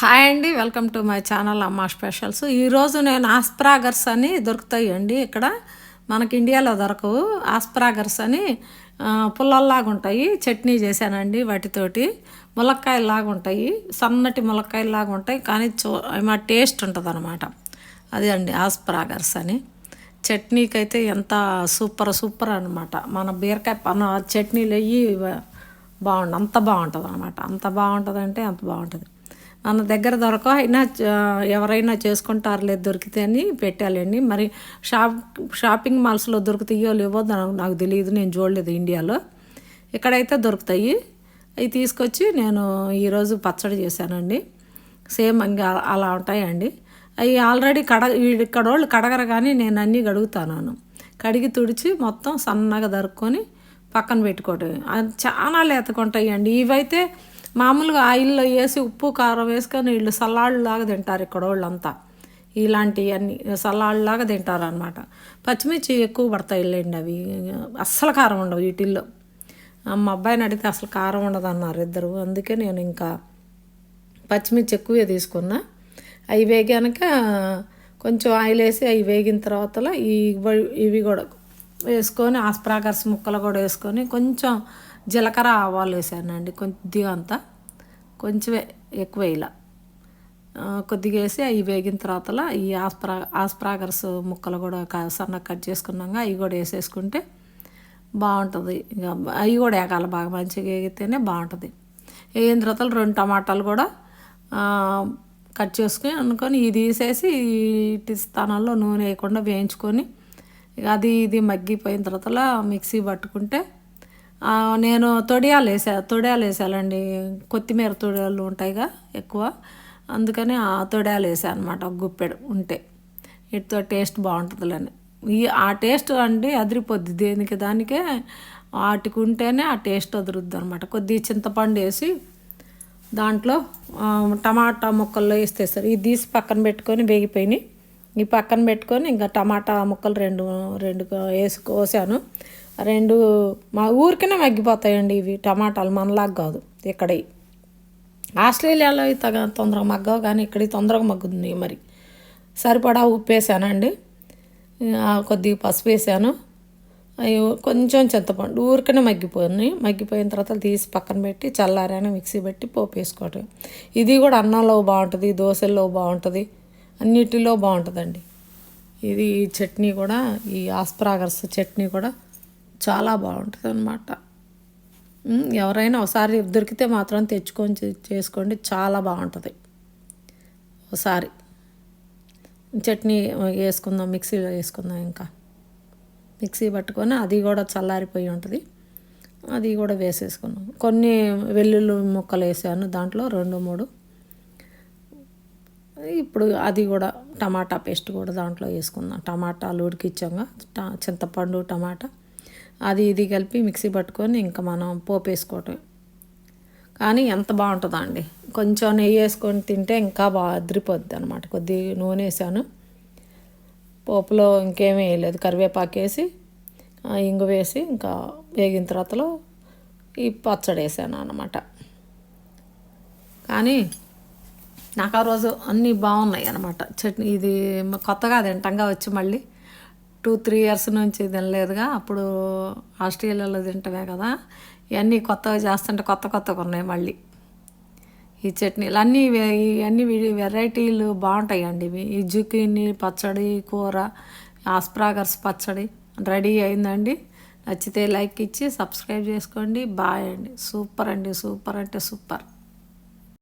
Hi అండి welcome to my channel Amma specials. ఈరోజు నేను ఆస్ప్రాగర్స్ అని దొరుకుతాయండి ఇక్కడ. మనకి ఇండియాలో దొరకవు. ఆస్ప్రాగర్స్ అని పుల్లల్లాగా ఉంటాయి చట్నీ చేశానండి వాటితోటి. ములక్కాయలాగా ఉంటాయి సన్నటి ములక్కాయలాగా ఉంటాయి కానీ చూ మా టేస్ట్ ఉంటుంది అనమాట అది అండి ఆస్ప్రాగర్స్ అని. చట్నీకి అయితే ఎంత సూపర్ సూపర్ అనమాట. మన బీరకాయ మన చట్నీలు అయ్యి బాగుండు అంత బాగుంటుంది అనమాట అంత బాగుంటుంది అంటే అంత బాగుంటుంది. మన దగ్గర దొరక అయినా ఎవరైనా ఎవరైనా చేసుకుంటారులే దొరికితే అని పెట్టాలండి. మరి షాప్ షాపింగ్ మాల్స్లో దొరుకుతాయో లేవో నాకు తెలియదు నేను చూడలేదు ఇండియాలో. ఇక్కడైతే దొరుకుతాయి. అవి తీసుకొచ్చి నేను ఈరోజు పచ్చడి చేశానండి. సేమ్ ఇంకా అలా ఉంటాయండి. అవి ఆల్రెడీ కడ ఇక్కడ వాళ్ళు కడగరు కానీ నేను అన్నీ కడుగుతాను కడిగి తుడిచి మొత్తం సన్నగా దరుక్కొని పక్కన పెట్టుకోవటం అది చాలా లేతకుంటాయండి ఇవైతే మామూలుగా ఆయిల్లో వేసి ఉప్పు కారం వేసుకొని వీళ్ళు సలాడ్లాగా తింటారు ఇక్కడ వాళ్ళంతా. ఇలాంటివన్నీ సలాడ్లాగా తింటారు అనమాట పచ్చిమిర్చి ఎక్కువ పడతాయి వెళ్ళండి అవి. అస్సలు కారం ఉండవు వీటిల్లో. మా అబ్బాయిని అడిగితే అసలు కారం ఉండదు అన్నారు ఇద్దరు. అందుకే నేను ఇంకా పచ్చిమిర్చి ఎక్కువే తీసుకున్నా. అవి వేగాక కొంచెం ఆయిల్ వేసి అవి వేగిన తర్వాత ఈ ఇవి కూడా వేసుకొని ఆస్ప్రాకర్స్ ముక్కలు కూడా వేసుకొని కొంచెం జీలకర్ర ఆవాలు వేసానండి కొద్దిగా అంతా. కొంచెమే ఎక్కువ ఇలా కొద్దిగా వేసి అవి వేగిన తర్వాత ఈ ఆస్ప్రా ఆస్ప్రాగర్స్ ముక్కలు కూడా క- సన్నగా కట్ చేసుకున్నాక అవి కూడా వేసేసుకుంటే బాగుంటుంది. ఇక అవి కూడా వేగాలి బాగా మంచిగా వేగితేనే బాగుంటుంది. వేగిన తర్వాత రెండు టమాటాలు కూడా కట్ చేసుకుని అనుకొని ఇది తీసేసి ఇటు స్థానంలో నూనె వేయకుండా వేయించుకొని ఇక అది ఇది మగ్గిపోయిన తర్వాత మిక్సీ పట్టుకుంటే నేను తొడియాలు వేసా తొడియాలు వేసాలండి. కొత్తిమీర తొడియాలు ఉంటాయిగా ఎక్కువ. అందుకని ఆ తొడియాలు వేసా అనమాట ఒక గుప్పెడు ఉంటే. వీటితో టేస్ట్ బాగుంటుందిలేని ఈ ఆ టేస్ట్ అండి అదిరిపోద్ది. దేనికి దానికే వాటికి ఉంటేనే ఆ టేస్ట్ అదురుద్ది అనమాట కొద్దిగా చింతపండు వేసి దాంట్లో టమాటా ముక్కల్లో వేస్తేస్తారు ఇది తీసి పక్కన పెట్టుకొని వేగిపోయినాయి. ఈ పక్కన పెట్టుకొని ఇంకా టమాటా ముక్కలు రెండు రెండు వేసి కోసాను రెండు మా ఊరికనే మగ్గిపోతాయండి ఇవి టమాటాలు మనలాగా కాదు ఇక్కడ. ఆస్ట్రేలియాలో తగ తొందరగా మగ్గవు కానీ ఇక్కడ తొందరగా మగ్గుతుంది మరి. సరిపడా ఉప్పు వేసానండి. కొద్దిగా పసుపు వేసాను. అయ్యో కొంచెం చింతపండు ఊరికనే మగ్గిపోయినాయి. మగ్గిపోయిన తర్వాత తీసి పక్కన పెట్టి చల్లారైనా మిక్సీ పెట్టి పోపు వేసుకోవటం. ఇది కూడా అన్నంలో బాగుంటుంది దోశల్లో బాగుంటుంది అన్నిటిలో బాగుంటుందండి. ఇది ఈ చట్నీ కూడా ఈ ఆస్ప్రాగర్స్ చట్నీ కూడా చాలా బాగుంటుంది అనమాట ఎవరైనా ఒకసారి దొరికితే మాత్రం తెచ్చుకొని చేసుకోండి చాలా బాగుంటుంది. ఒకసారి. చట్నీ వేసుకుందాం మిక్సీలో వేసుకుందాం ఇంకా. మిక్సీ పట్టుకొని అది కూడా చల్లారిపోయి ఉంటుంది. అది కూడా వేసేసుకున్నాం కొన్ని వెల్లుల్లి ముక్కలు వేసాను దాంట్లో రెండు మూడు. ఇప్పుడు అది కూడా టమాటా పేస్ట్ కూడా దాంట్లో వేసుకుందాం. టమాటాలు ఉడికిచ్చాక ట- చింతపండు టమాటా. అది ఇది కలిపి మిక్సీ పట్టుకొని ఇంకా మనం పోపు వేసుకోవటం. కానీ ఎంత బాగుంటుందో అండి కొంచెం నెయ్యి వేసుకొని తింటే ఇంకా బాగా అదిరిపోద్ది అనమాట కొద్దిగా నూనె వేసాను. పోపులో ఇంకేమీ వేయలేదు. కరివేపాకు వేసి ఇంగు వేసి ఇంకా వేగిన తర్వాతలో ఈ పచ్చడి వేసాను అనమాట కానీ నాకు ఆ రోజు అన్నీ బాగున్నాయి అనమాట చట్నీ ఇది కొత్తగా తింటంగా వచ్చి మళ్ళీ. టూ త్రీ ఇయర్స్ నుంచి తినలేదుగా. అప్పుడు ఆస్ట్రేలియాలో తింటమే కదా. ఇవన్నీ కొత్తగా చేస్తుంటే కొత్త కొత్తగా ఉన్నాయి మళ్ళీ. ఈ చట్నీలు అన్నీ ఇవన్నీ వెరైటీలు అన్ని అండి వెరైటీలు బాగుంటాయండి ఇవి. ఈ జుకీని పచ్చడి కూర ఆస్ప్రాగర్స్ పచ్చడి రెడీ అయిందండి. నచ్చితే లైక్ ఇచ్చి సబ్స్క్రైబ్ చేసుకోండి. బాయ్ అండి. సూపర్ అండి. సూపర్ అంటే సూపర్.